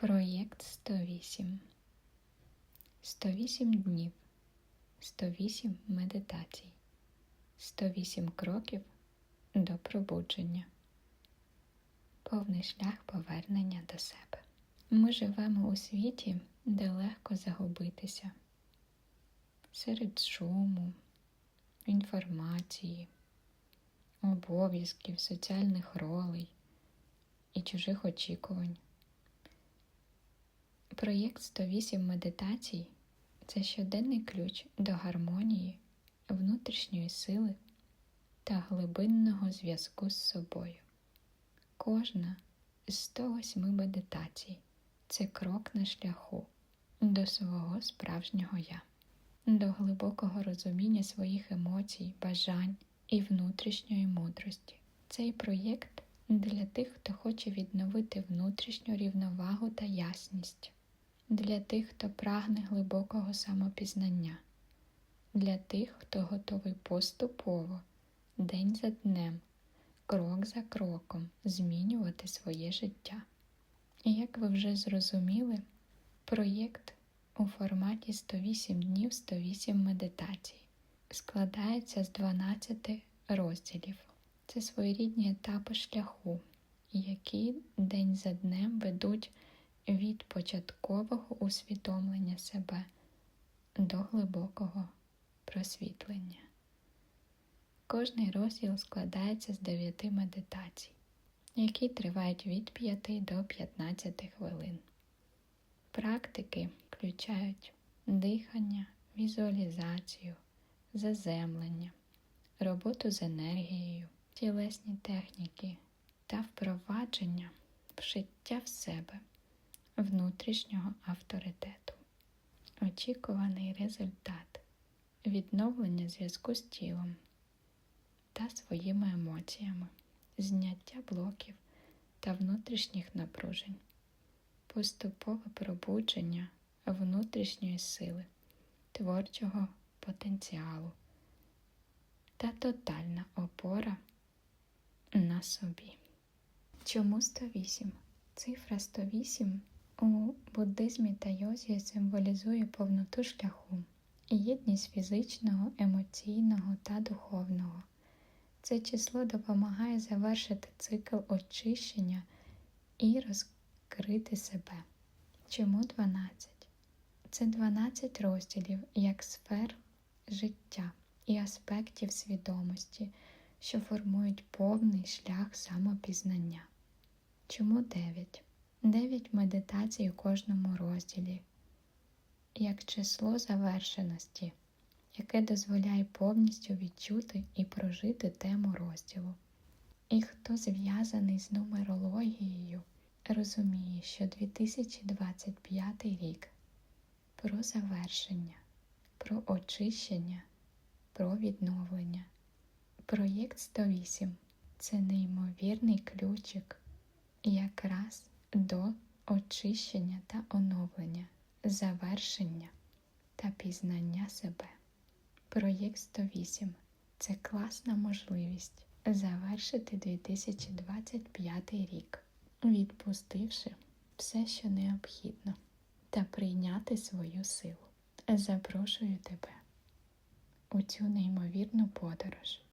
Проєкт 108. 108 днів. 108 медитацій. 108 кроків до пробудження. Повний шлях повернення до себе. Ми живемо у світі, де легко загубитися. Серед шуму, інформації, обов'язків, соціальних ролей і чужих очікувань. Проєкт 108 медитацій це щоденний ключ до гармонії, внутрішньої сили та глибинного зв'язку з собою. Кожна з 108 медитацій це крок на шляху до свого справжнього я, до глибокого розуміння своїх емоцій, бажань і внутрішньої мудрості. Цей проєкт для тих, хто хоче відновити внутрішню рівновагу та ясність, для тих, хто прагне глибокого самопізнання, для тих, хто готовий поступово, день за днем, крок за кроком змінювати своє життя. І як ви вже зрозуміли, проєкт у форматі 108 днів 108 медитацій складається з 12 розділів. Це своєрідні етапи шляху, які день за днем ведуть від початкового усвідомлення себе до глибокого просвітлення. Кожний розділ складається з 9 медитацій, які тривають від 5 до 15 хвилин. Практики включають дихання, візуалізацію, заземлення, роботу з енергією, тілесні техніки та впровадження вшиття в себе внутрішнього авторитету. Очікуваний результат відновлення зв'язку з тілом та своїми емоціями, зняття блоків та внутрішніх напружень, поступове пробудження внутрішньої сили, творчого потенціалу та тотальна опора на собі. Чому 108? Цифра 108 у буддизмі та йозі символізує повноту шляху, єдність фізичного, емоційного та духовного. Це число допомагає завершити цикл очищення і розкрити себе. Чому 12? Це 12 розділів як сфер життя і аспектів свідомості, що формують повний шлях самопізнання. Чому 9? 9 медитацій у кожному розділі, як число завершеності, яке дозволяє повністю відчути і прожити тему розділу. І хто зв'язаний з нумерологією, розуміє, що 2025 рік про завершення, про очищення, про відновлення. Проєкт 108 це неймовірний ключик якраз до очищення та оновлення, завершення та пізнання себе. Проєкт 108 це класна можливість завершити 2025 рік, відпустивши все, що необхідно, та прийняти свою силу. Запрошую тебе у цю неймовірну подорож